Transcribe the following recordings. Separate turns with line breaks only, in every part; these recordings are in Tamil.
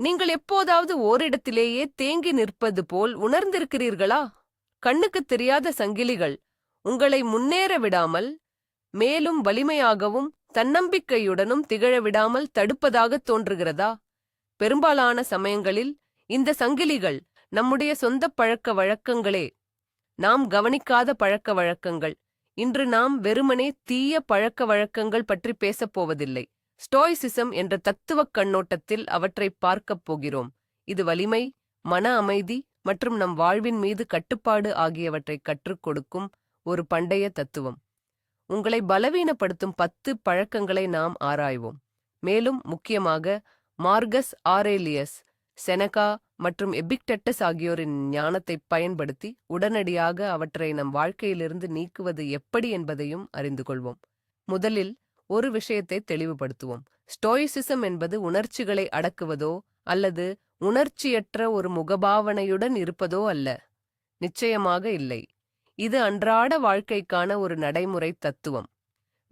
நீங்கள் எப்போதாவது ஓரிடத்திலேயே தேங்கி நிற்பது போல் உணர்ந்திருக்கிறீர்களா? கண்ணுக்குத் தெரியாத சங்கிலிகள் உங்களை முன்னேற விடாமல் மேலும் வலிமையாகவும் தன்னம்பிக்கையுடனும் திகழ விடாமல் தடுப்பதாகத் தோன்றுகிறதா? பெரும்பாலான சமயங்களில் இந்த சங்கிலிகள் நம்முடைய சொந்த பழக்க வழக்கங்களே. நாம் கவனிக்காத பழக்க வழக்கங்கள். இன்று நாம் வெறுமனே தீய பழக்க வழக்கங்கள் பற்றி பேசப் போவதில்லை. ஸ்டோய்சிசம் என்ற தத்துவக் கண்ணோட்டத்தில் அவற்றைப் பார்க்கப் போகிறோம். இது வலிமை மன அமைதி மற்றும் நம் வாழ்வின் மீது கட்டுப்பாடு ஆகியவற்றை கற்றுக் கொடுக்கும் ஒரு பண்டைய தத்துவம். உங்களை பலவீனப்படுத்தும் பத்து பழக்கங்களை நாம் ஆராய்வோம். மேலும் முக்கியமாக மார்கஸ் ஆரேலியஸ் செனகா மற்றும் எபிக்டெட்டஸ் ஆகியோரின் ஞானத்தைப் பயன்படுத்தி உடனடியாக அவற்றை நம் வாழ்க்கையிலிருந்து நீக்குவது எப்படி என்பதையும் அறிந்து கொள்வோம். முதலில் ஒரு விஷயத்தை தெளிவுபடுத்துவோம். ஸ்டோயிசிசம் என்பது உணர்ச்சிகளை அடக்குவதோ அல்லது உணர்ச்சியற்ற ஒரு முகபாவனையுடன் இருப்பதோ அல்ல. நிச்சயமாக இல்லை. இது அன்றாட வாழ்க்கைக்கான ஒரு நடைமுறை தத்துவம்.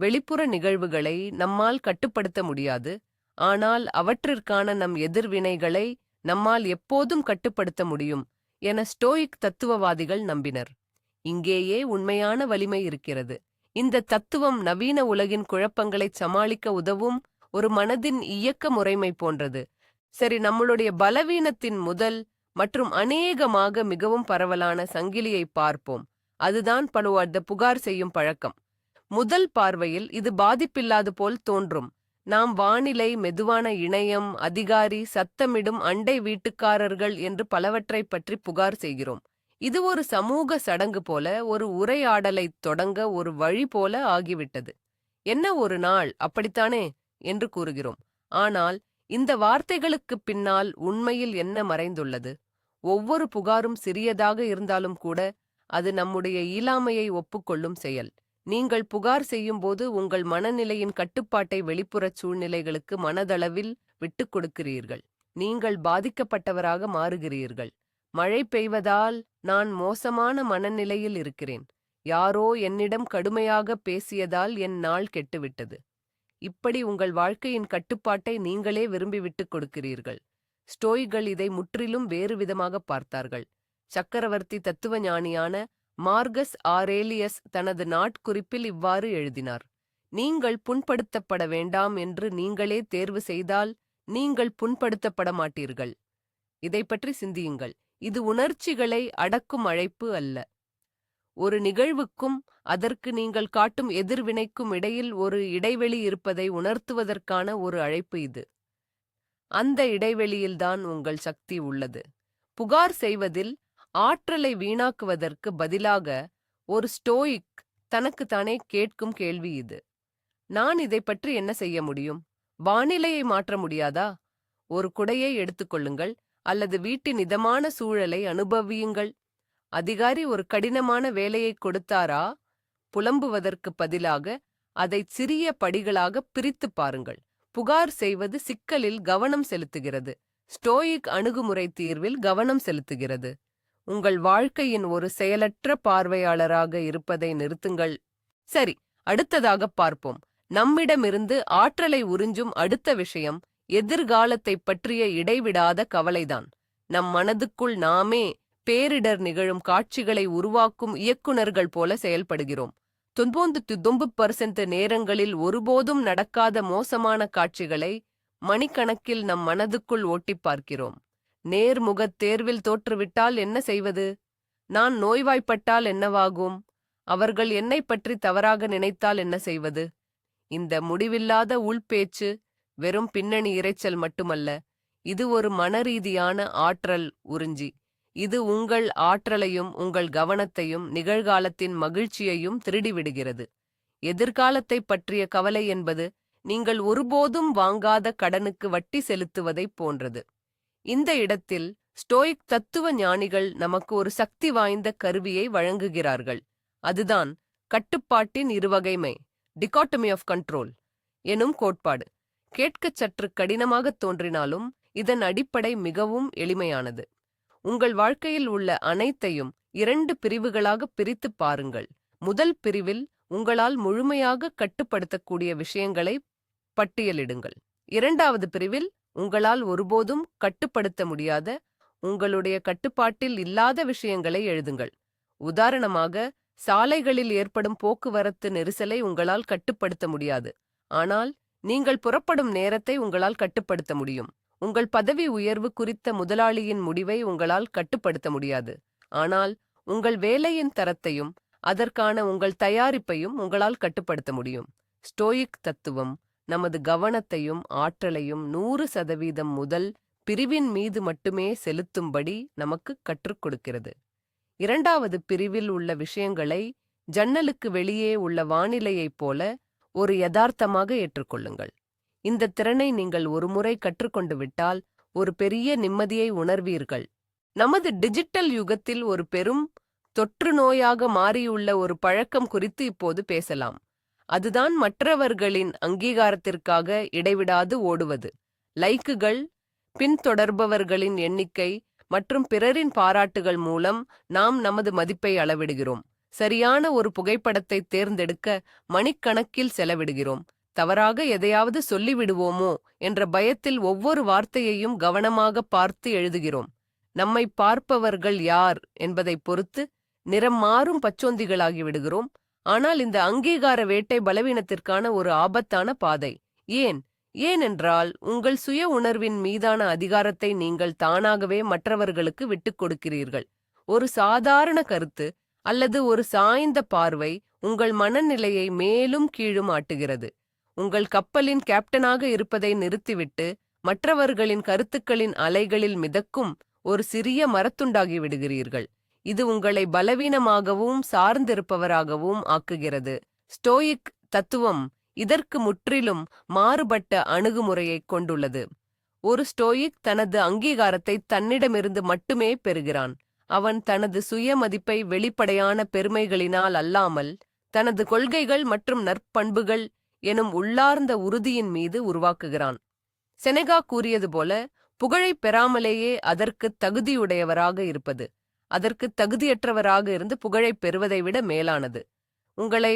வெளிப்புற நிகழ்வுகளை நம்மால் கட்டுப்படுத்த முடியாது. ஆனால் அவற்றிற்கான நம் எதிர்வினைகளை நம்மால் எப்போதும் கட்டுப்படுத்த முடியும் என ஸ்டோயிக் தத்துவவாதிகள் நம்பினர். இங்கேயே உண்மையான வலிமை இருக்கிறது. இந்த தத்துவம் நவீன உலகின் குழப்பங்களைச் சமாளிக்க உதவும் ஒரு மனதின் இயக்க முறைமை போன்றது. சரி நம்மளுடைய பலவீனத்தின் முதல் மற்றும் அநேகமாக மிகவும் பரவலான சங்கிலியை பார்ப்போம். அதுதான் பழுவார்ந்த புகார் செய்யும் பழக்கம். முதல் பார்வையில் இது பாதிப்பில்லாது போல் தோன்றும். நாம் வானிலை மெதுவான இணையம் அதிகாரி சத்தமிடும் அண்டை வீட்டுக்காரர்கள் என்று பலவற்றைப் பற்றி புகார் செய்கிறோம். இது ஒரு சமூக சடங்கு போல ஒரு உரையாடலைத் தொடங்க ஒரு வழி போல ஆகிவிட்டது. என்ன ஒரு நாள்? அப்படித்தானே? என்று கூறுகிறோம். ஆனால் இந்த வார்த்தைகளுக்குப் பின்னால் உண்மையில் என்ன மறைந்துள்ளது? ஒவ்வொரு புகாரும் சிறியதாக இருந்தாலும் கூட அது நம்முடைய இயலாமையை ஒப்புக்கொள்ளும் செயல். நீங்கள் புகார் செய்யும்போது உங்கள் மனநிலையின் கட்டுப்பாட்டை வெளிப்புறச் சூழ்நிலைகளுக்கு மனதளவில் விட்டுக் கொடுக்கிறீர்கள். நீங்கள் பாதிக்கப்பட்டவராக மாறுகிறீர்கள். மழை பெய்வதால் நான் மோசமான மனநிலையில் இருக்கிறேன். யாரோ என்னிடம் கடுமையாக பேசியதால் என் நாள் கெட்டுவிட்டது. இப்படி உங்கள் வாழ்க்கையின் கட்டுப்பாட்டை நீங்களே விரும்பி விட்டுக் கொடுக்கிறீர்கள். ஸ்டோய்கள் இதை முற்றிலும் வேறு விதமாக பார்த்தார்கள். சக்கரவர்த்தி தத்துவ ஞானியான மார்கஸ் ஆரேலியஸ் தனது நாட்குறிப்பில் இவ்வாறு எழுதினார். நீங்கள் புண்படுத்தப்பட வேண்டாம் என்று நீங்களே தேர்வு செய்தால் நீங்கள் புண்படுத்தப்பட மாட்டீர்கள். இதை பற்றி சிந்தியுங்கள். இது உணர்ச்சிகளை அடக்கும் அழைப்பு அல்ல. ஒரு நிகழ்வுக்கும் அதற்கு நீங்கள் காட்டும் எதிர்வினைக்கும் இடையில் ஒரு இடைவெளி இருப்பதை உணர்த்துவதற்கான ஒரு அழைப்பு இது. அந்த இடைவெளியில்தான் உங்கள் சக்தி உள்ளது. புகார் செய்வதில் ஆற்றலை வீணாக்குவதற்கு பதிலாக ஒரு ஸ்டோயிக் தனக்குத்தானே கேட்கும் கேள்வி இது. நான் இதை பற்றி என்ன செய்ய முடியும்? வானிலையை மாற்ற முடியாதா? ஒரு குடையை எடுத்துக்கொள்ளுங்கள் அல்லது வீட்டின் இதமான சூழலை அனுபவியுங்கள். அதிகாரி ஒரு கடினமான வேலையை கொடுத்தாரா? புலம்புவதற்கு பதிலாக அதை சிறிய படிகளாக பிரித்துப் பாருங்கள். புகார் செய்வது சிக்கலில் கவனம் செலுத்துகிறது. ஸ்டோயிக் அணுகுமுறை தீர்வில் கவனம் செலுத்துகிறது. உங்கள் வாழ்க்கையின் ஒரு செயலற்ற பார்வையாளராக இருப்பதை நிறுத்துங்கள். சரி அடுத்ததாக பார்ப்போம். நம்மிடமிருந்து ஆற்றலை உறிஞ்சும் அடுத்த விஷயம். எதிர்காலத்தைப் பற்றிய இடைவிடாத கவலைதான். நம் மனதுக்குள் நாமே பேரிடர் நிகழும் காட்சிகளை உருவாக்கும் இயக்குனர்கள் போல செயல்படுகிறோம். தொன்போந்து தொம்பு பர்சன்ட் நேரங்களில் ஒருபோதும் நடக்காத மோசமான காட்சிகளை மணிக்கணக்கில் நம் மனதுக்குள் ஓட்டிப் பார்க்கிறோம். நேர்முகத் தேர்வில் தோற்றுவிட்டால் என்ன செய்வது? நான் நோய்வாய்ப்பட்டால் என்னவாகும்? அவர்கள் என்னைப் பற்றி தவறாக நினைத்தால் என்ன செய்வது? இந்த முடிவில்லாத உள்பேச்சு வெறும் பின்னணி இரைச்சல் மட்டுமல்ல இது ஒரு மனரீதியான ஆற்றல் உறிஞ்சி. இது உங்கள் ஆற்றலையும் உங்கள் கவனத்தையும் நிகழ்காலத்தின் மகிழ்ச்சியையும் திருடிவிடுகிறது எதிர்காலத்தைப் பற்றிய கவலை என்பது நீங்கள் ஒருபோதும் வாங்காத கடனுக்கு வட்டி செலுத்துவதைப் போன்றது. இந்த இடத்தில் ஸ்டோயிக் தத்துவ ஞானிகள் நமக்கு ஒரு சக்தி வாய்ந்த கருவியை வழங்குகிறார்கள். அதுதான் கட்டுப்பாட்டின் இருவகைமை டிகாட்டமி ஆஃப் கண்ட்ரோல் எனும் கோட்பாடு. கேட்கச் சற்று கடினமாகத் தோன்றினாலும் இதன் அடிப்படை மிகவும் எளிமையானது. உங்கள் வாழ்க்கையில் உள்ள அனைத்தையும் இரண்டு பிரிவுகளாக பிரித்துப் பாருங்கள். முதல் பிரிவில் உங்களால் முழுமையாக கட்டுப்படுத்தக்கூடிய விஷயங்களை பட்டியலிடுங்கள். இரண்டாவது பிரிவில் உங்களால் ஒருபோதும் கட்டுப்படுத்த முடியாத உங்களுடைய கட்டுப்பாட்டில் இல்லாத விஷயங்களை எழுதுங்கள். உதாரணமாக சாலைகளில் ஏற்படும் போக்குவரத்து நெரிசலை உங்களால் கட்டுப்படுத்த முடியாது. ஆனால் நீங்கள் புறப்படும் நேரத்தை உங்களால் கட்டுப்படுத்த முடியும். உங்கள் பதவி உயர்வு குறித்த முதலாளியின் முடிவை உங்களால் கட்டுப்படுத்த முடியாது. ஆனால் உங்கள் வேலையின் தரத்தையும் அதற்கான உங்கள் தயாரிப்பையும் உங்களால் கட்டுப்படுத்த முடியும். ஸ்டோயிக் தத்துவம் நமது கவனத்தையும் ஆற்றலையும் நூறு சதவீதம் முதல் பிரிவின் மீது மட்டுமே செலுத்தும்படி நமக்கு கற்றுக் கொடுக்கிறது. இரண்டாவது பிரிவில் உள்ள விஷயங்களை ஜன்னலுக்கு வெளியே உள்ள வானிலையைப் போல ஒரு யதார்த்தமாக ஏற்றுக்கொள்ளுங்கள். இந்த திறனை நீங்கள் ஒருமுறை கற்றுக்கொண்டு விட்டால் ஒரு பெரிய நிம்மதியை உணர்வீர்கள். நமது டிஜிட்டல் யுகத்தில் ஒரு பெரும் தொற்று நோயாக மாறியுள்ள ஒரு பழக்கம் குறித்து இப்போது பேசலாம். அதுதான் மற்றவர்களின் அங்கீகாரத்திற்காக இடைவிடாது ஓடுவது. லைக்குகள் பின்தொடர்பவர்களின் எண்ணிக்கை மற்றும் பிறரின் பாராட்டுகள் மூலம் நாம் நமது மதிப்பை அளவிடுகிறோம். சரியான ஒரு புகைப்படத்தை தேர்ந்தெடுக்க மணிக்கணக்கில் செலவிடுகிறோம். தவறாக எதையாவது சொல்லிவிடுவோமோ என்ற பயத்தில் ஒவ்வொரு வார்த்தையையும் கவனமாக பார்த்து எழுதுகிறோம். நம்மை பார்ப்பவர்கள் யார் என்பதைப் பொறுத்து நிறம் மாறும் பச்சோந்திகளாகி விடுகிறோம். ஆனால் இந்த அங்கீகார வேட்டை பலவீனத்திற்கான ஒரு ஆபத்தான பாதை. ஏன்? ஏனென்றால் உங்கள் சுய உணர்வின் மீதான அதிகாரத்தை நீங்கள் தானாகவே மற்றவர்களுக்கு விட்டுக் கொடுக்கிறீர்கள். ஒரு சாதாரண கருத்து அல்லது ஒரு சாய்ந்த பார்வை உங்கள் மனநிலையை மேலும் கீழும் ஆட்டுகிறது உங்கள் கப்பலின் கேப்டனாக இருப்பதை நிறுத்திவிட்டு மற்றவர்களின் கருத்துக்களின் அலைகளில் மிதக்கும் ஒரு சிறிய மரத்துண்டாகி விடுகிறீர்கள். இது உங்களை பலவீனமாகவும் சார்ந்திருப்பவராகவும் ஆக்குகிறது. ஸ்டோயிக் தத்துவம் இதற்கு முற்றிலும் மாறுபட்ட அணுகுமுறையைக் கொண்டுள்ளது. ஒரு ஸ்டோயிக் தனது அங்கீகாரத்தை தன்னிடமிருந்து மட்டுமே பெறுகிறான். அவன் தனது சுயமதிப்பை வெளிப்படையான பெருமைகளினால் அல்லாமல் தனது கொள்கைகள் மற்றும் நற்பண்புகள் எனும் உள்ளார்ந்த உறுதியின் மீது உருவாக்குகிறான். செனகா கூறியது போல புகழை பெறாமலேயே அதற்கு தகுதியுடையவராக இருப்பது. அதற்கு தகுதியற்றவராக இருந்து புகழை பெறுவதை விட மேலானது. உங்களை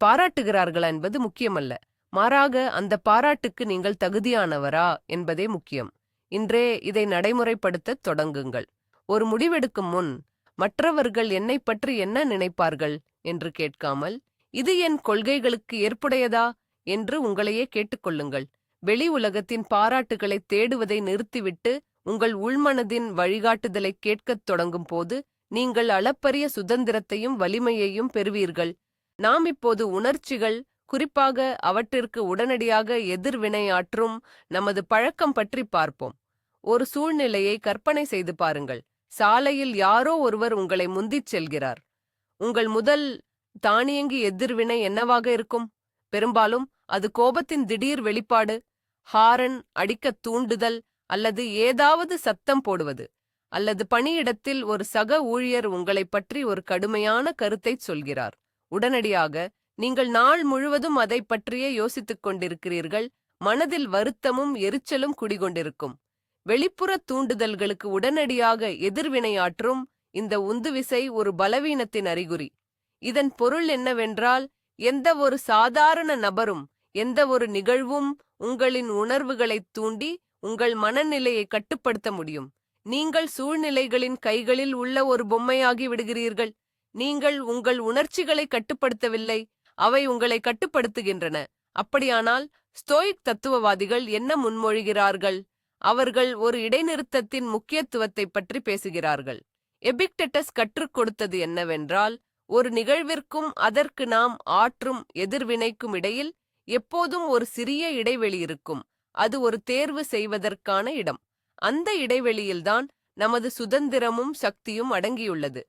பாராட்டுகிறார்களா என்பது முக்கியமல்ல. மாறாக அந்த பாராட்டுக்கு நீங்கள் தகுதியானவரா என்பதே முக்கியம். இன்றே இதை நடைமுறைப்படுத்தத் தொடங்குங்கள். ஒரு முடிவெடுக்கும் முன் மற்றவர்கள் என்னை பற்றி என்ன நினைப்பார்கள் என்று கேட்காமல் இது என் கொள்கைகளுக்கு ஏற்புடையதா என்று உங்களையே கேட்டுக்கொள்ளுங்கள். வெளி உலகத்தின் பாராட்டுகளை தேடுவதை நிறுத்திவிட்டு உங்கள் உள்மனதின் வழிகாட்டுதலை கேட்கத் தொடங்கும் போது நீங்கள் அளப்பரிய சுதந்திரத்தையும் வலிமையையும் பெறுவீர்கள். நாம் இப்போது உணர்ச்சிகள் குறிப்பாக அவற்றிற்கு உடனடியாக எதிர்வினையாற்றும் நமது பழக்கம் பற்றி பார்ப்போம். ஒரு சூழ்நிலையை கற்பனை செய்து பாருங்கள். சாலையில் யாரோ ஒருவர் உங்களை முந்திச் செல்கிறார். உங்கள் முதல் தானியங்கி எதிர்வினை என்னவாக இருக்கும்? பெரும்பாலும் அது கோபத்தின் திடீர் வெளிப்பாடு ஹாரன் அடிக்கத் தூண்டுதல் அல்லது ஏதாவது சத்தம் போடுவது அல்லது பணியிடத்தில் ஒரு சக ஊழியர் உங்களைப் பற்றி ஒரு கடுமையான கருத்தைச் சொல்கிறார். உடனடியாக நீங்கள் நாள் முழுவதும் அதை பற்றியே யோசித்துக் கொண்டிருக்கிறீர்கள் மனதில் வருத்தமும் எரிச்சலும் குடிகொண்டிருக்கும். வெளிப்புற தூண்டுதல்களுக்கு உடனடியாக எதிர்வினையாற்றும் இந்த உந்துவிசை ஒரு பலவீனத்தின் அறிகுறி. இதன் பொருள் என்னவென்றால் எந்த ஒரு சாதாரண நபரும் எந்த ஒரு நிகழ்வும் உங்களின் உணர்வுகளைத் தூண்டி உங்கள் மனநிலையை கட்டுப்படுத்த முடியும். நீங்கள் சூழ்நிலைகளின் கைகளில் உள்ள ஒரு பொம்மையாகி விடுகிறீர்கள். நீங்கள் உங்கள் உணர்ச்சிகளை கட்டுப்படுத்தவில்லை அவை உங்களை கட்டுப்படுத்துகின்றன. அப்படியானால் ஸ்டோயிக் தத்துவவாதிகள் என்ன முன்மொழிகிறார்கள்? அவர்கள் ஒரு இடைநிறுத்தத்தின் முக்கியத்துவத்தை பற்றி பேசுகிறார்கள். எபிக்டெட்டஸ் கற்றுக் கொடுத்தது என்னவென்றால் ஒரு நிகழ்விற்கும் அதற்கு நாம் ஆற்றும் எதிர்வினைக்கும் இடையில் எப்போதும் ஒரு சிறிய இடைவெளி இருக்கும். அது ஒரு தேர்வு செய்வதற்கான இடம். அந்த இடைவெளியில்தான் நமது சுதந்திரமும் சக்தியும் அடங்கியுள்ளது.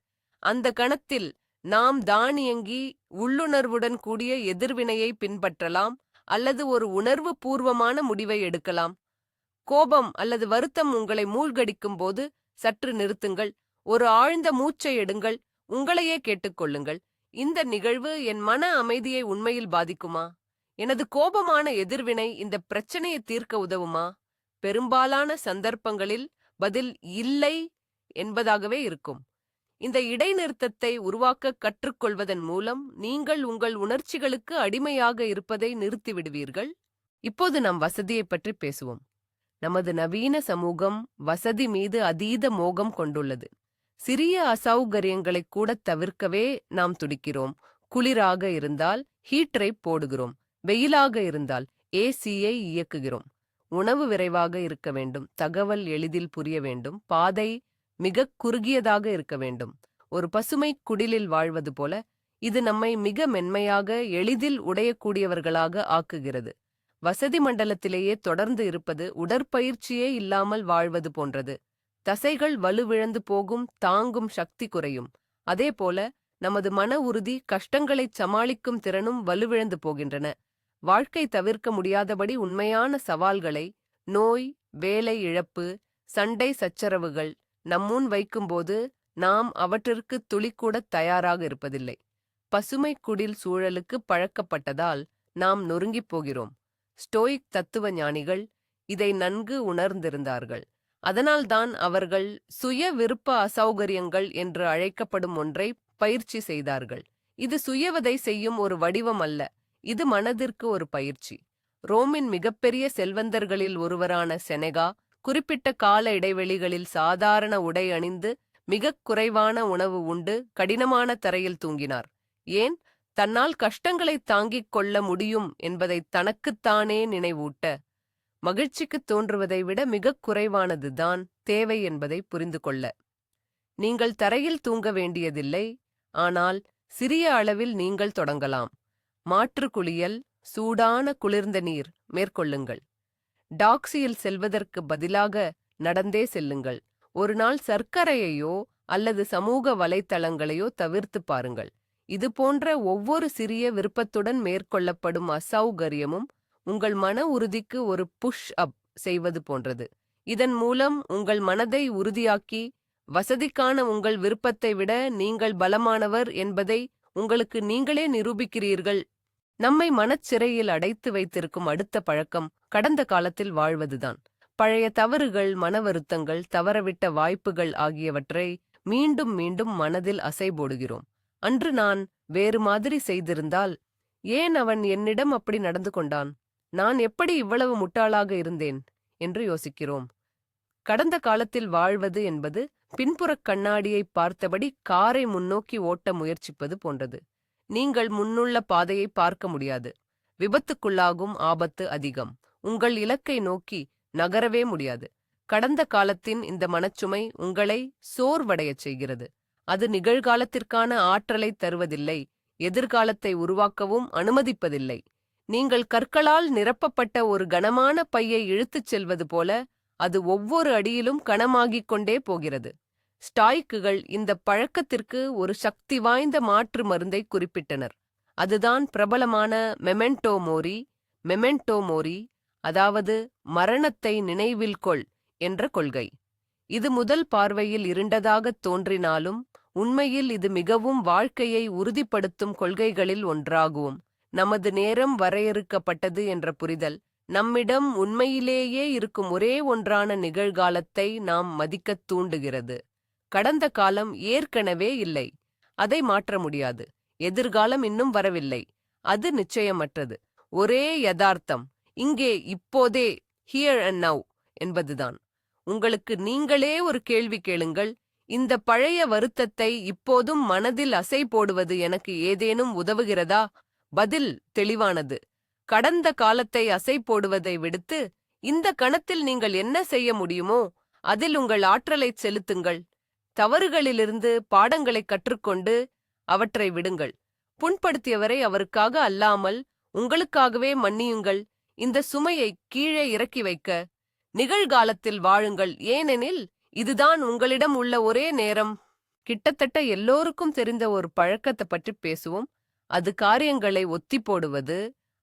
அந்த கணத்தில் நாம் தானியங்கி உள்ளுணர்வுடன் கூடிய எதிர்வினையை பின்பற்றலாம் அல்லது ஒரு உணர்வு பூர்வமான முடிவை எடுக்கலாம். கோபம் அல்லது வருத்தம் உங்களை மூழ்கடிக்கும் போது சற்று நிறுத்துங்கள். ஒரு ஆழ்ந்த மூச்சை எடுங்கள். உங்களையே கேட்டுக்கொள்ளுங்கள். இந்த நிகழ்வு என் மன அமைதியை உண்மையில் பாதிக்குமா? எனது கோபமான எதிர்வினை இந்த பிரச்சனையை தீர்க்க உதவுமா? பெரும்பாலான சந்தர்ப்பங்களில் பதில் இல்லை என்பதாகவே இருக்கும். இந்த இடைநிறுத்தத்தை உருவாக்க கற்றுக்கொள்வதன் மூலம் நீங்கள் உங்கள் உணர்ச்சிகளுக்கு அடிமையாக இருப்பதை நிறுத்திவிடுவீர்கள். இப்போது நாம் வசதியைப் பற்றி பேசுவோம். நமது நவீன சமூகம் வசதி மீது அதீத மோகம் கொண்டுள்ளது. சிறிய அசௌகரியங்களை கூட தவிர்க்கவே நாம் துடிக்கிறோம். குளிராக இருந்தால் ஹீட்டரை போடுகிறோம். வெயிலாக இருந்தால் ஏசியை இயக்குகிறோம். உணவு விரைவாக இருக்க வேண்டும். தகவல் எளிதில் புரிய வேண்டும். பாதை மிகக் குறுகியதாக இருக்க வேண்டும். ஒரு பசுமை குடிலில் வாழ்வது போல இது நம்மை மிக மென்மையாக எளிதில் உடையக்கூடியவர்களாக ஆக்குகிறது. வசதி மண்டலத்திலேயே தொடர்ந்து இருப்பது உடற்பயிற்சியே இல்லாமல் வாழ்வது போன்றது. தசைகள் வலுவிழந்து போகும் தாங்கும் சக்தி குறையும். அதேபோல நமது மன உறுதி கஷ்டங்களைச் சமாளிக்கும் திறனும் வலுவிழந்து போகின்றன. வாழ்க்கை தவிர்க்க முடியாதபடி உண்மையான சவால்களை நோய் வேலை இழப்பு சண்டை சச்சரவுகள் நம்முன் வைக்கும்போது நாம் அவற்றிற்கு துளிக்கூடத் தயாராக இருப்பதில்லை. பசுமை குடில் சூழலுக்கு பழக்கப்பட்டதால் நாம் நொறுங்கிப் போகிறோம். ஸ்டோயிக் தத்துவ ஞானிகள் இதை நன்கு உணர்ந்திருந்தார்கள். அதனால்தான் அவர்கள் சுய விருப்ப அசௌகரியங்கள் என்று அழைக்கப்படும் ஒன்றை பயிற்சி செய்தார்கள். இது சுயவதை செய்யும் ஒரு வடிவம் அல்ல இது மனதிற்கு ஒரு பயிற்சி. ரோமின் மிகப்பெரிய செல்வந்தர்களில் ஒருவரான செனகா குறிப்பிட்ட கால இடைவெளிகளில் சாதாரண உடை அணிந்து மிகக் குறைவான உணவு உண்டு கடினமான தரையில் தூங்கினார். ஏன்? தன்னால் கஷ்டங்களை தாங்கிக் கொள்ள முடியும் என்பதை தனக்குத்தானே நினைவூட்ட மகிழ்ச்சிக்குத் தோன்றுவதை விட மிகக் குறைவானதுதான் தேவை என்பதை புரிந்து கொள்ள நீங்கள் தரையில் தூங்க வேண்டியதில்லை ஆனால் சிறிய அளவில் நீங்கள் தொடங்கலாம். மாற்று குளியல் சூடான குளிர்ந்த நீர் மேற்கொள்ளுங்கள். டாக்ஸியில் செல்வதற்கு பதிலாக நடந்தே செல்லுங்கள். ஒரு நாள் சர்க்கரையையோ அல்லது சமூக வலைத்தளங்களையோ தவிர்த்து பாருங்கள். இது போன்ற ஒவ்வொரு சிறிய விருப்பத்துடன் மேற்கொள்ளப்படும் அசௌகரியமும் உங்கள் மன உறுதிக்கு ஒரு புஷ் அப் செய்வது போன்றது. இதன் மூலம் உங்கள் மனதை உறுதியாக்கி வசதிக்கான உங்கள் விருப்பத்தை விட நீங்கள் பலமானவர் என்பதை உங்களுக்கு நீங்களே நிரூபிக்கிறீர்கள். நம்மை மனச்சிறையில் அடைத்து வைத்திருக்கும் அடுத்த பழக்கம் கடந்த காலத்தில் வாழ்வதுதான். பழைய தவறுகள் மன வருத்தங்கள் தவறவிட்ட வாய்ப்புகள் ஆகியவற்றை மீண்டும் மீண்டும் மனதில் அசைபோடுகிறோம். அன்று நான் வேறு மாதிரி செய்திருந்தால் ஏன் அவன் என்னிடம் அப்படி நடந்து கொண்டான்? நான் எப்படி இவ்வளவு முட்டாளாக இருந்தேன்? என்று யோசிக்கிறோம். கடந்த காலத்தில் வாழ்வது என்பது பின்புறக் கண்ணாடியை பார்த்தபடி காரை முன்னோக்கி ஓட்ட முயற்சிப்பது போன்றது. நீங்கள் முன்னுள்ள பாதையை பார்க்க முடியாது. விபத்துக்குள்ளாகும் ஆபத்து அதிகம். உங்கள் இலக்கை நோக்கி நகரவே முடியாது. கடந்த காலத்தின் இந்த மனச்சுமை உங்களை சோர்வடையச் செய்கிறது. அது நிகழ்காலத்திற்கான ஆற்றலை தருவதில்லை எதிர்காலத்தை உருவாக்கவும் அனுமதிப்பதில்லை. நீங்கள் கற்களால் நிரப்பப்பட்ட ஒரு கனமான பையை இழுத்துச் செல்வது போல அது ஒவ்வொரு அடியிலும் கனமாகிக் கொண்டே போகிறது. ஸ்டாய்க்குகள் இந்த பழக்கத்திற்கு ஒரு சக்தி வாய்ந்த மாற்று மருந்தை குறிப்பிட்டனர். அதுதான் பிரபலமான மெமெண்டோ மோரி மெமெண்டோ மோரி அதாவது மரணத்தை நினைவில் கொள் என்ற கொள்கை. இது முதல் பார்வையில் இருண்டதாகத் தோன்றினாலும் உண்மையில் இது மிகவும் வாழ்க்கையை உறுதிப்படுத்தும் கொள்கைகளில் ஒன்றாகும். நமது நேரம் வரையறுக்கப்பட்டது என்ற புரிதல் நம்மிடம் உண்மையிலேயே இருக்கும் ஒரே ஒன்றான நிகழ்காலத்தை நாம் மதிக்கத் தூண்டுகிறது. கடந்த காலம் ஏற்கனவே இல்லை அதை மாற்ற முடியாது எதிர்காலம் இன்னும் வரவில்லை அது நிச்சயமற்றது. ஒரே யதார்த்தம் இங்கே இப்போதே ஹியர் அண்ட் நவ் என்பதுதான். உங்களுக்கு நீங்களே ஒரு கேள்வி கேளுங்கள் இந்த பழைய வருத்தத்தை இப்போதும் மனதில் அசை போடுவது எனக்கு ஏதேனும் உதவுகிறதா? பதில் தெளிவானது. கடந்த காலத்தை அசை போடுவதை விடுத்து இந்த கணத்தில் நீங்கள் என்ன செய்ய முடியுமோ அதில் உங்கள் ஆற்றலைச் செலுத்துங்கள். தவறுகளிலிருந்து பாடங்களை கற்றுக்கொண்டு அவற்றை விடுங்கள். புண்படுத்தியவரை அவருக்காக அல்லாமல் உங்களுக்காகவே மன்னியுங்கள். இந்த சுமையை கீழே இறக்கி வைக்க. நிகழ்காலத்தில் வாழுங்கள். ஏனெனில் இதுதான் உங்களிடம் உள்ள ஒரே நேரம். கிட்டத்தட்ட எல்லோருக்கும் தெரிந்த ஒரு பழக்கத்தை பற்றி பேசுவோம். அது காரியங்களை ஒத்தி போடுவது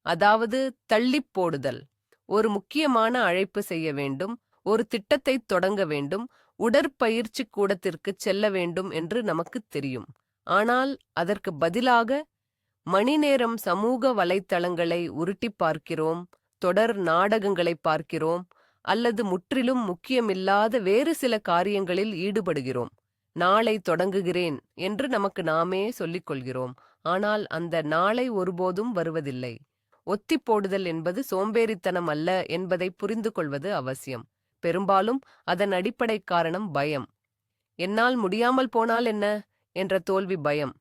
அதாவது தள்ளிப் போடுதல். ஒரு முக்கியமான அழைப்பு செய்ய வேண்டும் ஒரு திட்டத்தை தொடங்க வேண்டும் உடற்பயிற்சி கூடத்திற்கு செல்ல வேண்டும் என்று நமக்குத் தெரியும். ஆனால் அதற்கு பதிலாக மணிநேரம் சமூக வலைத்தளங்களை உருட்டிப் பார்க்கிறோம் தொடர் நாடகங்களை பார்க்கிறோம் அல்லது முற்றிலும் முக்கியமில்லாத வேறு சில காரியங்களில் ஈடுபடுகிறோம். நாளை தொடங்குகிறேன் என்று நமக்கு நாமே சொல்லிக் கொள்கிறோம் ஆனால் அந்த நாளை ஒருபோதும் வருவதில்லை. ஒத்திப்போடுதல் என்பது சோம்பேறித்தனம் அல்ல என்பதை புரிந்து கொள்வது அவசியம். பெரும்பாலும் அதன் அடிப்படை காரணம் பயம். என்னால் முடியாமல் போனால் என்ன? என்ற தோல்வி பயம்.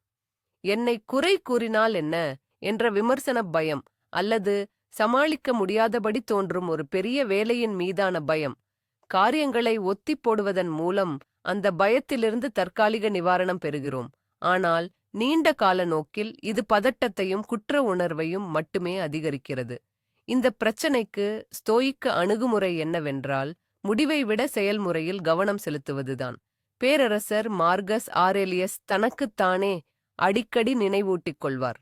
என்னை குறை கூறினால் என்ன? என்ற விமர்சன பயம் அல்லது சமாளிக்க முடியாதபடி தோன்றும் ஒரு பெரிய வேலையின் மீதான பயம். காரியங்களை ஒத்திப் போடுவதன் மூலம் அந்த பயத்திலிருந்து தற்காலிக நிவாரணம் பெறுகிறோம். ஆனால் நீண்ட கால நோக்கில் இது பதட்டத்தையும் குற்ற உணர்வையும் மட்டுமே அதிகரிக்கிறது. இந்த பிரச்சனைக்கு ஸ்தோயிக்க அணுகுமுறை என்னவென்றால் முடிவை விட செயல்முறையில் கவனம் செலுத்துவதுதான். பேரரசர் மார்கஸ் ஆரேலியஸ் தனக்குத்தானே அடிக்கடி நினைவூட்டிக் கொள்வார்.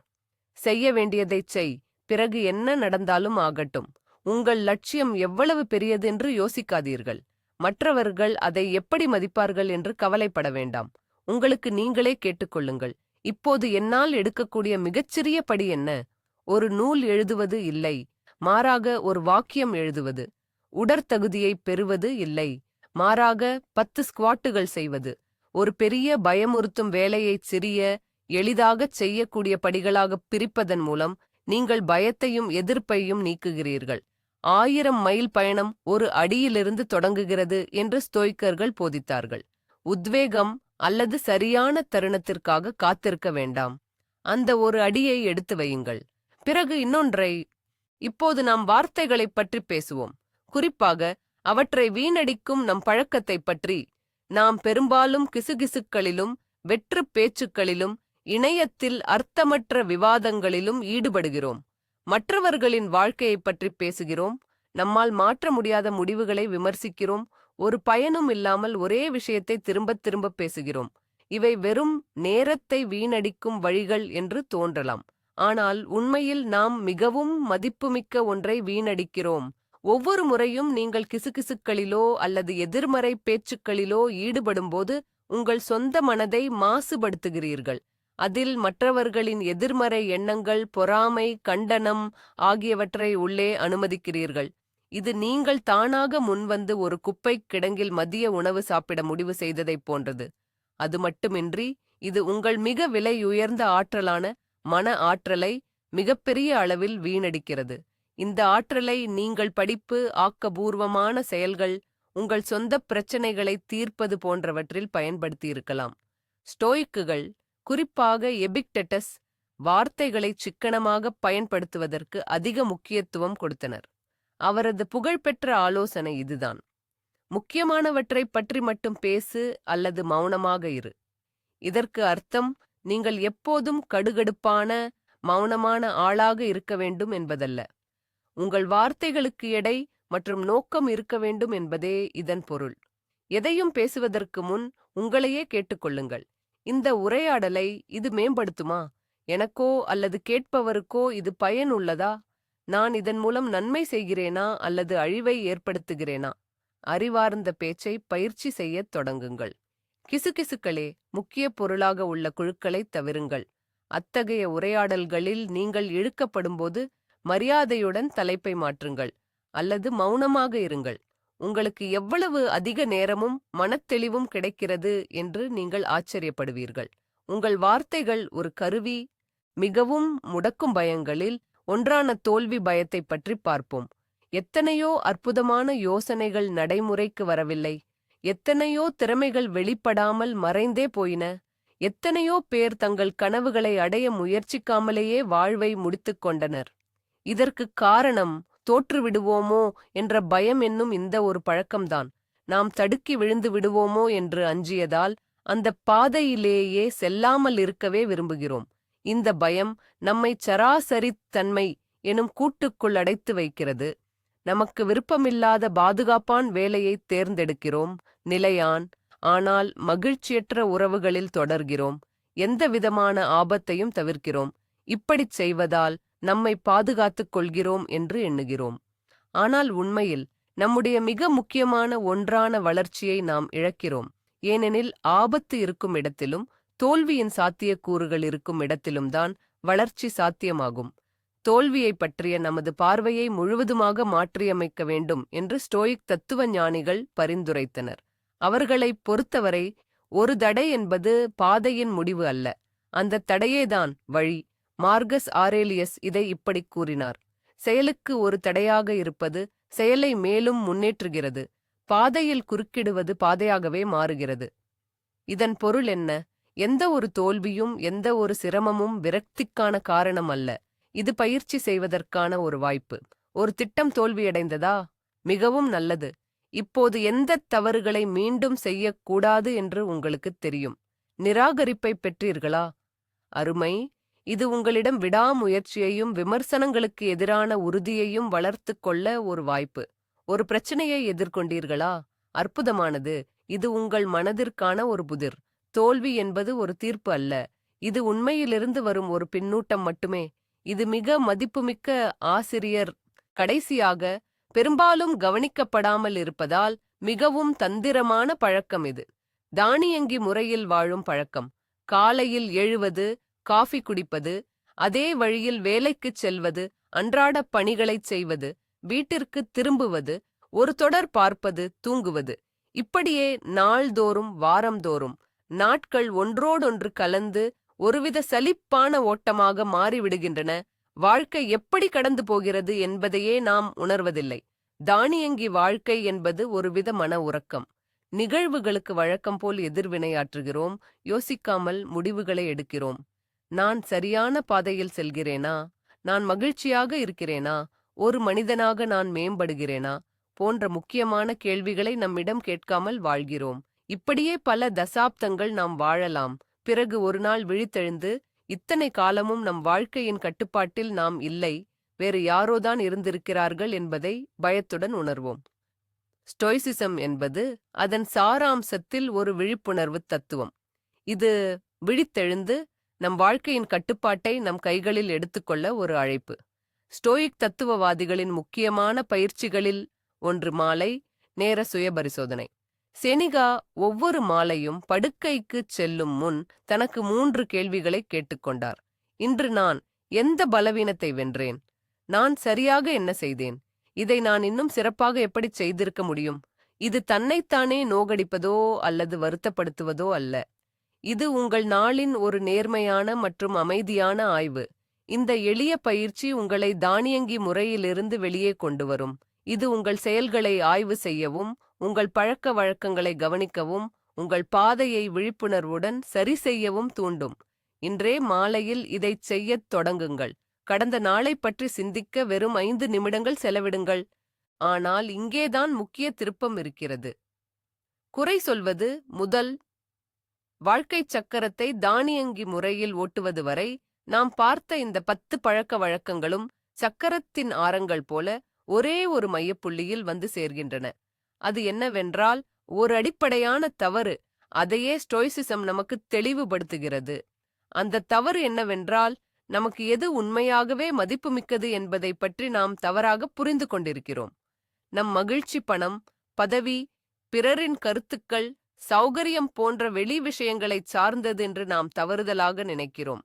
செய்ய வேண்டியதைச் செய் பிறகு என்ன நடந்தாலும் ஆகட்டும். உங்கள் லட்சியம் எவ்வளவு பெரியதென்று யோசிக்காதீர்கள். மற்றவர்கள் அதை எப்படி மதிப்பார்கள் என்று கவலைப்பட வேண்டாம். உங்களுக்கு நீங்களே கேட்டுக்கொள்ளுங்கள். இப்போது என்னால் எடுக்கக்கூடிய மிகச்சிறிய படி என்ன? ஒரு நூல் எழுதுவது இல்லை. மாறாக ஒரு வாக்கியம் எழுதுவது. உடற்தகுதியை பெறுவது இல்லை. மாறாக பத்து ஸ்குவாட்டுகள் செய்வது. ஒரு பெரிய பயமுறுத்தும் வேலையைச் சிறிய எளிதாகச் செய்யக்கூடிய படிகளாகப் பிரிப்பதன் மூலம் நீங்கள் பயத்தையும் எதிர்ப்பையும் நீக்குகிறீர்கள். ஆயிரம் மைல் பயணம் ஒரு அடியிலிருந்து தொடங்குகிறது என்று ஸ்தோய்க்கர்கள் போதித்தார்கள். உத்வேகம் அல்லது சரியான தருணத்திற்காக காத்திருக்க வேண்டாம். அந்த ஒரு அடியை எடுத்து வையுங்கள். பிறகு இன்னொன்றை இப்போது நாம் வார்த்தைகளைப் பற்றி பேசுவோம். குறிப்பாக அவற்றை வீணடிக்கும் நம் பழக்கத்தைப் பற்றி. நாம் பெரும்பாலும் கிசுகிசுக்களிலும் வெற்றுப் பேச்சுக்களிலும் இணையத்தில் அர்த்தமற்ற விவாதங்களிலும் ஈடுபடுகிறோம். மற்றவர்களின் வாழ்க்கையைப் பற்றி பேசுகிறோம். நம்மால் மாற்ற முடியாத முடிவுகளை விமர்சிக்கிறோம். ஒரு பயனும் இல்லாமல் ஒரே விஷயத்தை திரும்பத் திரும்பப் பேசுகிறோம். இவை வெறும் நேரத்தை வீணடிக்கும் வழிகள் என்று தோன்றலாம். ஆனால் உண்மையில் நாம் மிகவும் மதிப்புமிக்க ஒன்றை வீணடிக்கிறோம். ஒவ்வொரு முறையும் நீங்கள் கிசுகிசுக்களிலோ அல்லது எதிர்மறை பேச்சுக்களிலோ ஈடுபடும்போது உங்கள் சொந்த மனதை மாசுபடுத்துகிறீர்கள். அதில் மற்றவர்களின் எதிர்மறை எண்ணங்கள் பொறாமை கண்டனம் ஆகியவற்றை உள்ளே அனுமதிக்கிறீர்கள். இது நீங்கள் தானாக முன்வந்து ஒரு குப்பைக் கிடங்கில் மதிய உணவு சாப்பிட முடிவு செய்ததைப் போன்றது. அது மட்டுமின்றி இது உங்கள் மிக விலை உயர்ந்த ஆற்றலான மன ஆற்றலை மிகப்பெரிய அளவில் வீணடிக்கிறது. இந்த ஆற்றலை நீங்கள் படிப்பு ஆக்கபூர்வமான செயல்கள் உங்கள் சொந்த பிரச்சனைகளை தீர்ப்பது போன்றவற்றில் பயன்படுத்தியிருக்கலாம். ஸ்டோய்க்குகள் குறிப்பாக எபிக்டெட்டஸ் வார்த்தைகளை சிக்கனமாக பயன்படுத்துவதற்கு அதிக முக்கியத்துவம் கொடுத்தனர். அவரது புகழ்பெற்ற ஆலோசனை இதுதான். முக்கியமானவற்றைப் பற்றி மட்டும் பேசு அல்லது மௌனமாக இரு. இதற்கு அர்த்தம் நீங்கள் எப்போதும் கடுகடுப்பான மௌனமான ஆளாக இருக்க வேண்டும் என்பதல்ல. உங்கள் வார்த்தைகளுக்கு எடை மற்றும் நோக்கம் இருக்க வேண்டும் என்பதே இதன் பொருள். எதையும் பேசுவதற்கு முன் உங்களையே கேட்டுக்கொள்ளுங்கள் இந்த உரையாடலை இது மேம்படுத்துமா? எனக்கோ அல்லது கேட்பவருக்கோ இது பயனுள்ளதா? நான் இதன் மூலம் நன்மை செய்கிறேனா அல்லது அழிவை ஏற்படுத்துகிறேனா? அறிவார்ந்த பேச்சை பயிற்சி செய்யத் தொடங்குங்கள். கிசுகிசுக்களே முக்கிய பொருளாக உள்ள குழுக்களைத் தவிருங்கள். அத்தகைய உரையாடல்களில் நீங்கள் இழுக்கப்படும்போது மரியாதையுடன் தலைப்பை மாற்றுங்கள் அல்லது மௌனமாக இருங்கள். உங்களுக்கு எவ்வளவு அதிக நேரமும் மனத்தெளிவும் கிடைக்கிறது என்று நீங்கள் ஆச்சரியப்படுவீர்கள். உங்கள் வார்த்தைகள் ஒரு கருவி மிகவும் முடக்கும் பயங்களில் ஒன்றான தோல்வி பயத்தைப் பற்றி பார்ப்போம். எத்தனையோ அற்புதமான யோசனைகள் நடைமுறைக்கு வரவில்லை. எத்தனையோ திறமைகள் வெளிப்படாமல் மறைந்தே போயின. எத்தனையோ பேர் தங்கள் கனவுகளை அடைய முயற்சிக்காமலேயே வாழ்வை முடித்துக் கொண்டனர். இதற்குக் காரணம் தோற்றுவிடுவோமோ என்ற பயம் என்னும் இந்த ஒரு பழக்கம்தான். நாம் தடுக்கி விழுந்து விடுவோமோ என்று அஞ்சியதால் அந்த பாதையிலேயே செல்லாமல் இருக்கவே விரும்புகிறோம். இந்த பயம் நம்மை சராசரித் தன்மை எனும் கூட்டுக்குள் அடைத்து வைக்கிறது. நமக்கு விருப்பமில்லாத பாதுகாப்பான் வேலையைத் தேர்ந்தெடுக்கிறோம் நிலையான் ஆனால் மகிழ்ச்சியற்ற உறவுகளில் தொடர்கிறோம் எந்த விதமான ஆபத்தையும் தவிர்க்கிறோம். இப்படிச் செய்வதால் நம்மை பாதுகாத்துக் கொள்கிறோம் என்று எண்ணுகிறோம். ஆனால் உண்மையில் நம்முடைய மிக முக்கியமான ஒன்றான வளர்ச்சியை நாம் இழக்கிறோம். ஏனெனில் ஆபத்து இருக்கும் இடத்திலும் தோல்வியின் சாத்தியக்கூறுகள் இருக்கும் இடத்திலும்தான் வளர்ச்சி சாத்தியமாகும். தோல்வியைப் பற்றிய நமது பார்வையை முழுவதுமாக மாற்றியமைக்க வேண்டும் என்று ஸ்டோயிக் தத்துவ ஞானிகள் பரிந்துரைத்தனர். அவர்களைப் பொறுத்தவரை ஒரு தடை என்பது பாதையின் முடிவு அல்ல. அந்த தடையேதான் வழி. மார்கஸ் ஆரேலியஸ் இதை இப்படிக் கூறினார். செயலுக்கு ஒரு தடையாக இருப்பது செயலை மேலும் முன்னேற்றுகிறது. பாதையில் குறுக்கிடுவது பாதையாகவே மாறுகிறது. இதன் பொருள் என்ன? எந்த ஒரு தோல்வியும் எந்த ஒரு சிரமமும் விரக்திக்கான காரணம் அல்ல. இது பயிற்சி செய்வதற்கான ஒரு வாய்ப்பு. ஒரு திட்டம் தோல்வியடைந்ததா? மிகவும் நல்லது. இப்போது எந்த தவறுகளை மீண்டும் செய்யக்கூடாது என்று உங்களுக்குத் தெரியும். நிராகரிப்பை பெற்றீர்களா? அருமை. இது உங்களிடம் விடாமுயற்சியையும் விமர்சனங்களுக்கு எதிரான உறுதியையும் வளர்த்துக் கொள்ள ஒரு வாய்ப்பு. ஒரு பிரச்சனையை எதிர்கொண்டீர்களா? அற்புதமானது. இது உங்கள் மனதிற்கான ஒரு புதிர். தோல்வி என்பது ஒரு தீர்ப்பு அல்ல. இது உண்மையிலிருந்து வரும் ஒரு பின்னூட்டம் மட்டுமே. இது மிக மதிப்புமிக்க ஆசிரியர் கடைசியாக பெரும்பாலும் கவனிக்கப்படாமல் இருப்பதால் மிகவும் தந்திரமான பழக்கம் இது. தானியங்கி முறையில் வாழும் பழக்கம். காலையில் எழுவது காஃபி குடிப்பது அதே வழியில் வேலைக்குச் செல்வது அன்றாடப் பணிகளைச் செய்வது வீட்டிற்கு திரும்புவது ஒரு தொடர் பார்ப்பது தூங்குவது. இப்படியே நாள்தோறும் வாரம்தோறும் நாட்கள் ஒன்றோடொன்று கலந்து ஒருவித சலிப்பான ஓட்டமாக மாறிவிடுகின்றன. வாழ்க்கை எப்படி கடந்து போகிறது என்பதையே நாம் உணர்வதில்லை. தானியங்கி வாழ்க்கை என்பது ஒருவித மன உறக்கம். நிகழ்வுகளுக்கு வழக்கம் போல் எதிர்வினையாற்றுகிறோம் யோசிக்காமல் முடிவுகளை எடுக்கிறோம். நான் சரியான பாதையில் செல்கிறேனா? நான் மகிழ்ச்சியாக இருக்கிறேனா? ஒரு மனிதனாக நான் மேம்படுகிறேனா? போன்ற முக்கியமான கேள்விகளை நம்மிடம் கேட்காமல் வாழ்கிறோம். இப்படியே பல தசாப்தங்கள் நாம் வாழலாம். பிறகு ஒரு நாள் விழித்தெழுந்து இத்தனை காலமும் நம் வாழ்க்கையின் கட்டுப்பாட்டில் நாம் இல்லை வேறு யாரோதான் இருந்திருக்கிறார்கள் என்பதை பயத்துடன் உணர்வோம். ஸ்டோய்சிசம் என்பது அதன் சாராம்சத்தில் ஒரு விழிப்புணர்வு தத்துவம். இது விழித்தெழுந்து நம் வாழ்க்கையின் கட்டுப்பாட்டை நம் கைகளில் எடுத்துக்கொள்ள ஒரு அழைப்பு. ஸ்டோயிக் தத்துவவாதிகளின் முக்கியமான பயிற்சிகளில் ஒன்று மாலை நேர சுயபரிசோதனை செனிகா ஒவ்வொரு மாலையும் படுக்கைக்குச் செல்லும் முன் தனக்கு மூன்று கேள்விகளை கேட்டுக்கொண்டார். இன்று நான் எந்த பலவீனத்தை வென்றேன்? நான் சரியாக என்ன செய்தேன்? இதை நான் இன்னும் சிறப்பாக எப்படி செய்திருக்க முடியும்? இது தன்னைத்தானே நோகடிப்பதோ அல்லது வருத்தப்படுத்துவதோ அல்ல. இது உங்கள் நாளின் ஒரு நேர்மையான மற்றும் அமைதியான ஆய்வு. இந்த எளிய பயிற்சி உங்களை தானியங்கி முறையிலிருந்து வெளியே கொண்டு வரும். இது உங்கள் செயல்களை ஆய்வு செய்யவும் உங்கள் பழக்க வழக்கங்களை கவனிக்கவும் உங்கள் பாதையை விழிப்புணர்வுடன் சரி செய்யவும் தூண்டும். இன்றே மாலையில் இதைச் செய்யத் தொடங்குங்கள். கடந்த நாளைப் பற்றி சிந்திக்க வெறும் ஐந்து நிமிடங்கள் செலவிடுங்கள். ஆனால் இங்கேதான் முக்கிய திருப்பம் இருக்கிறது. குறை சொல்வது முதல் வாழ்க்கைச் சக்கரத்தை தானியங்கி முறையில் ஓட்டுவது வரை நாம் பார்த்த இந்த பத்து பழக்க வழக்கங்களும் சக்கரத்தின் ஆரங்கள் போல ஒரே ஒரு மையப்புள்ளியில் வந்து சேர்கின்றன. அது என்னவென்றால் ஒரு அடிப்படையான தவறு அதையே ஸ்டோய்சிசம் நமக்கு தெளிவுபடுத்துகிறது. அந்த தவறு என்னவென்றால் நமக்கு எது உண்மையாகவே மதிப்புமிக்கது என்பதை பற்றி நாம் தவறாக புரிந்து கொண்டிருக்கிறோம். நம் மகிழ்ச்சி பணம் பதவி பிறரின் கருத்துக்கள் சௌகரியம் போன்ற வெளி விஷயங்களைச் சார்ந்தது என்று நாம் தவறுதலாக நினைக்கிறோம்.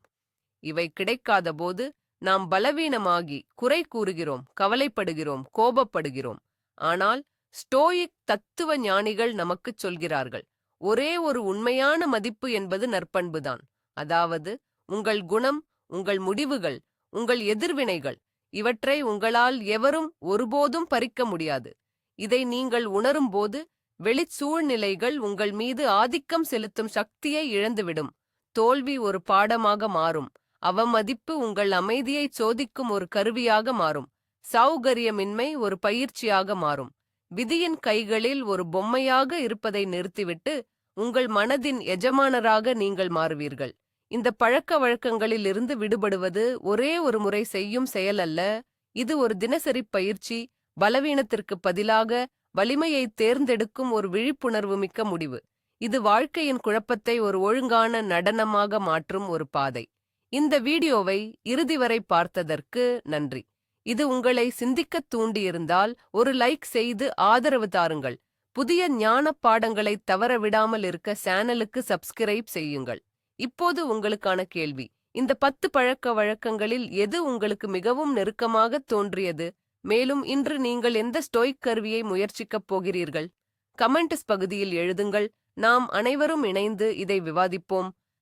இவை கிடைக்காத போது நாம் பலவீனமாகி குறை கூறுகிறோம் கவலைப்படுகிறோம் கோபப்படுகிறோம். ஆனால் ஸ்டோயிக் தத்துவ ஞானிகள் நமக்குச் சொல்கிறார்கள் ஒரே ஒரு உண்மையான மதிப்பு என்பது நற்பண்புதான். அதாவது உங்கள் குணம் உங்கள் முடிவுகள் உங்கள் எதிர்வினைகள் இவற்றை உங்களால் எவரும் ஒருபோதும் பறிக்க முடியாது. இதை நீங்கள் உணரும்போது வெளிச் சூழ்நிலைகள் உங்கள் மீது ஆதிக்கம் செலுத்தும் சக்தியை இழந்துவிடும். தோல்வி ஒரு பாடமாக மாறும். அவமதிப்பு உங்கள் அமைதியை சோதிக்கும் ஒரு கருவியாக மாறும். சௌகரியமின்மை ஒரு பயிற்சியாக மாறும். விதியின் கைகளில் ஒரு பொம்மையாக இருப்பதை நிறுத்திவிட்டு உங்கள் மனதின் எஜமானராக நீங்கள் மாறுவீர்கள். இந்த பழக்க வழக்கங்களில் இருந்து விடுபடுவது ஒரே ஒரு முறை செய்யும் செயல் அல்ல. இது ஒரு தினசரி பயிற்சி பலவீனத்திற்கு பதிலாக வலிமையை தேர்ந்தெடுக்கும் ஒரு விழிப்புணர்வு மிக்க முடிவு. இது வாழ்க்கையின் குழப்பத்தை ஒரு ஒழுங்கான நடனமாக மாற்றும் ஒரு பாதை. இந்த வீடியோவை இறுதி வரை பார்த்ததற்கு நன்றி. இது உங்களை சிந்திக்கத் தூண்டியிருந்தால் ஒரு லைக் செய்து ஆதரவு தாருங்கள். புதிய ஞான பாடங்களை தவறவிடாமல் இருக்க சேனலுக்கு சப்ஸ்கிரைப் செய்யுங்கள். இப்போது உங்களுக்கான கேள்வி. இந்த பத்து பழக்க வழக்கங்களில் எது உங்களுக்கு மிகவும் நெருக்கமாக தோன்றியது? மேலும் இன்று நீங்கள் எந்த ஸ்டோய்க் கருவியை முயற்சிக்கப் போகிறீர்கள்? கமெண்ட்ஸ் பகுதியில் எழுதுங்கள். நாம் அனைவரும் இணைந்து இதை விவாதிப்போம்.